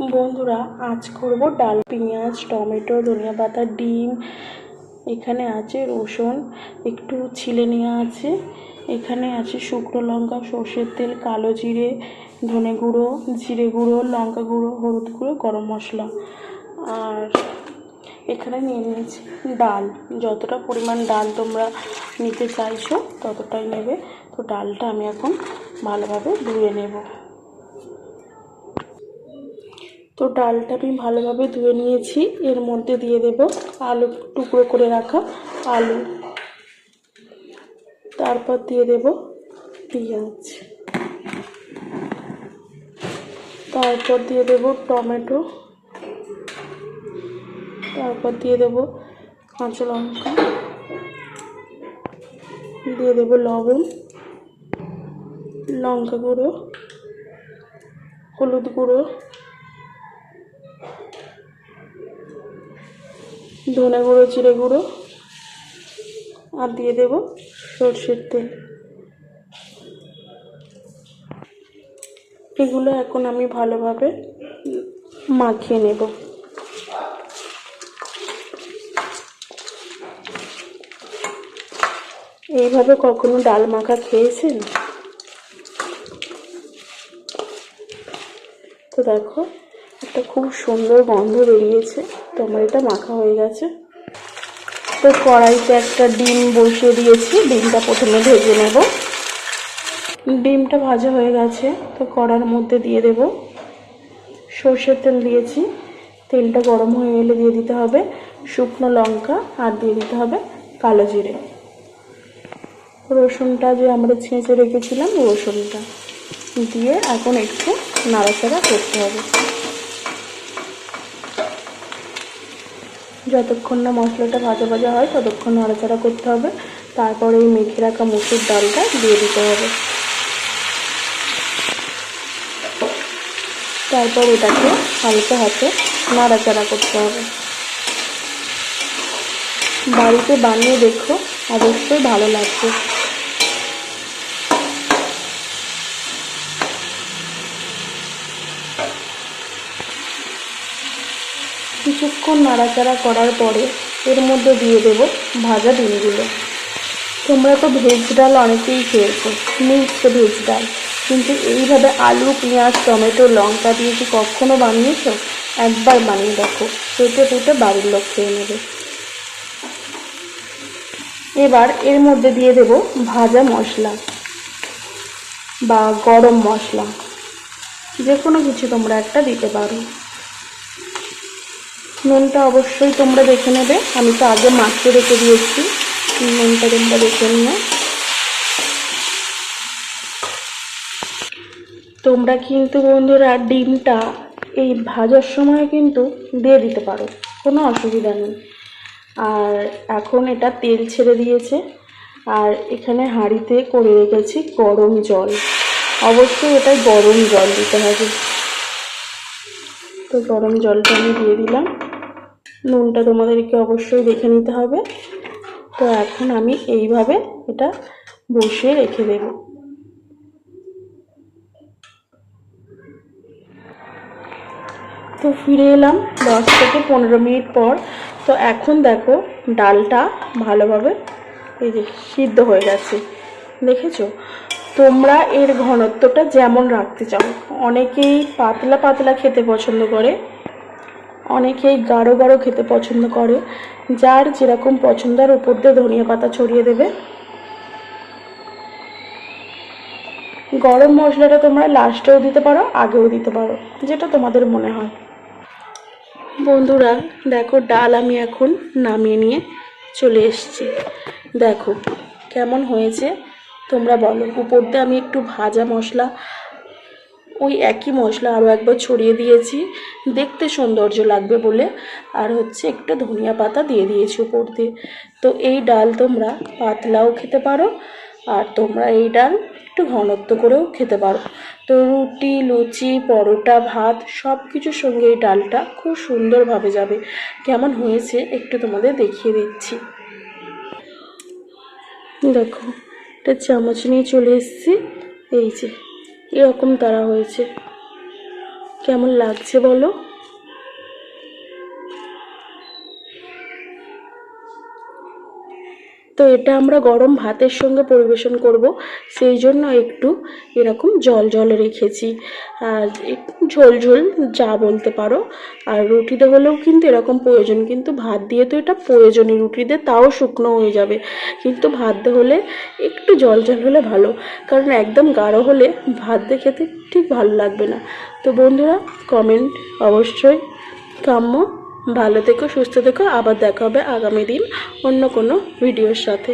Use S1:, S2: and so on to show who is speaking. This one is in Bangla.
S1: বন্ধুরা, আজ করব ডাল, পেঁয়াজ, টমেটো, ধনিয়া পাতা, ডিম। এখানে আছে রসুন, একটু ছিলে নেওয়া আছে। এখানে আছে শুকনো লঙ্কা, সর্ষের তেল, কালো জিরে, ধনে গুঁড়ো, জিরে গুঁড়ো, লঙ্কা গুঁড়ো, হলুদ গুঁড়ো, গরম মশলা। আর এখানে নিয়ে নিয়েছি ডাল। যতটা পরিমাণ ডাল তোমরা নিতে চাইছো, ততটাই নেবে। তো ডালটা আমি এখন ভালোভাবে ধুয়ে নেব। তো ডালটা আমি ভালোভাবে ধুয়ে নিয়েছি। এর মধ্যে দিয়ে দেব আলু টুকরো করে রাখা আলু। তারপর দিয়ে দেব পেঁয়াজ। তারপর দিয়ে দেব টমেটো। তারপর দিয়ে দেব কাঁচা লঙ্কা। দিয়ে দেব লবণ, লঙ্কা গুঁড়ো, হলুদ গুঁড়ো ধনে গুঁড়ো, জিরে গুঁড়ো আর দিয়ে দেব সর্ষের তেল। এগুলো এখন আমি ভালোভাবে মাখিয়ে নেব। এইভাবে কখনো ডাল মাখা খেয়েছেন? তো দেখো, একটা খুব সুন্দর গন্ধ বেরিয়েছে। তো এটা মাখা হয়ে গেছে। তো কড়াইতে একটা ডিম বসিয়ে দিয়েছি, ডিমটা প্রথমে ভেজে নেব। ডিমটা ভাজা হয়ে গেছে, তো কড়ার মধ্যে দিয়ে দেব। সর্ষের তেল দিয়েছি, তেলটা গরম হয়ে এলে দিয়ে দিতে হবে শুকনো লঙ্কা আর দিয়ে দিতে হবে কালো জিরে। রসুনটা যে আমরা ছেঁচে রেখেছিলাম রসুনটা দিয়ে এখন একটু নাড়াচাড়া করতে হবে। যতক্ষণ না মশলাটা ভাজা ভাজা হয়, ততক্ষণ নাড়াচাড়া করতে হবে। তারপরে এই মেখে রাখা মুসুর ডালটা দিয়ে দিতে হবে। তারপর এটাকে হালকা হাতে নাড়াচাড়া করতে হবে। বাড়িতে বানিয়ে দেখো, অবশ্যই ভালো লাগবে। কিছুক্ষণ নাড়াচাড়া করার পরে এর মধ্যে দিয়ে দেব ভাজা ডিমগুলো। তোমরা তো ভেজ ডাল অনেকেই খেয়েছো, মিক্সড ভেজ ডাল। কিন্তু এইভাবে আলু, পেঁয়াজ, টমেটো, লঙ্কা দিয়ে কি কখনো বানিয়েছো? একবার বানিয়ে দেখো, পেটে ফুটে বাড়ির লোক খেয়ে নেবে। এবার এর মধ্যে দিয়ে দেব ভাজা মশলা বা গরম মশলা। যে কোনো কিছু তোমরা একটা দিতে পারো। নুনটা অবশ্যই তোমরা দেখে নেবে। আমি তো আগে মাখিয়ে রেখে দিয়েছি। নুনটা তোমরা দেখে নিও। তোমরা কিন্তু বন্ধুরা ডিমটা এই ভাজার সময় কিন্তু দিয়ে দিতে পারো। কোনো অসুবিধা নেই। আর এখন এটা তেল ছেড়ে দিয়েছে। আর এখানে হাঁড়িতে করে রেখেছি গরম জল। অবশ্যই এটা গরম জল দিতে হবে। তো গরম জলটা আমি দিয়ে দিলাম। নুনটা তোমাদেরকে অবশ্যই দেখে নিতে হবে। তো এখন আমি এইভাবে এটা বসিয়ে রেখে দেব। তো ফিরে এলাম দশ থেকে পনেরো মিনিট পর। তো এখন দেখো ডালটা ভালোভাবে এই যে সিদ্ধ হয়ে গেছে। দেখেছ? তোমরা এর ঘনত্বটা যেমন রাখতে চাও। অনেকেই পাতলা পাতলা খেতে পছন্দ করে। অনেকেই গাঢ় গাঢ় খেতে পছন্দ করে, যার যেরকম পছন্দের উপর দিয়ে ধনিয়া পাতা ছড়িয়ে দেবে। গরম মশলাটা তোমরা লাস্টেও দিতে পারো, আগেও দিতে পারো, যেটা তোমাদের মনে হয়। বন্ধুরা, দেখো ডাল আমি এখন নামিয়ে নিয়ে চলে এসেছি। দেখো, কেমন হয়েছে? তোমরা বলো, উপর দিয়ে আমি একটু ভাজা মশলা ওই একই মশলা আরও একবার ছড়িয়ে দিয়েছি। দেখতে সৌন্দর্য লাগবে বলে। আর হচ্ছে একটু ধনিয়া পাতা দিয়ে দিয়েছি উপর দিয়ে। তো এই ডাল তোমরা পাতলাও খেতে পারো, আর তোমরা এই ডাল একটু ঘনত্ব করেও খেতে পারো। তো রুটি, লুচি, পরোটা, ভাত সব কিছুর সঙ্গে এই ডালটা খুব সুন্দরভাবে যাবে। কেমন হয়েছে একটু তোমাদের দেখিয়ে দিচ্ছি। দেখো, একটা চামচ নিয়ে চলে এসেছি। এই যে এরকম তারা হয়েছে। কেমন লাগছে বলো? তো এটা আমরা গরম ভাতের সঙ্গে পরিবেশন করব। সেই জন্য একটু এরকম জল জল রেখেছি। আর একটু ঝোল ঝোল যা বলতে পারো। আর রুটিতে হলেও কিন্তু এরকম প্রয়োজন। কিন্তু ভাত দিয়ে তো এটা প্রয়োজনই রুটিতে তাও শুকনো হয়ে যাবে। কিন্তু ভাত হলে একটু জল জল হলে ভালো। কারণ একদম গাঢ় হলে ভাত দিয়ে খেতে ঠিক ভালো লাগবে না। তো বন্ধুরা কমেন্ট অবশ্যই। কাম্য ভালো থেকো সুস্থ থেকো আবার দেখা হবে আগামী দিন অন্য কোনো ভিডিওর সাথে।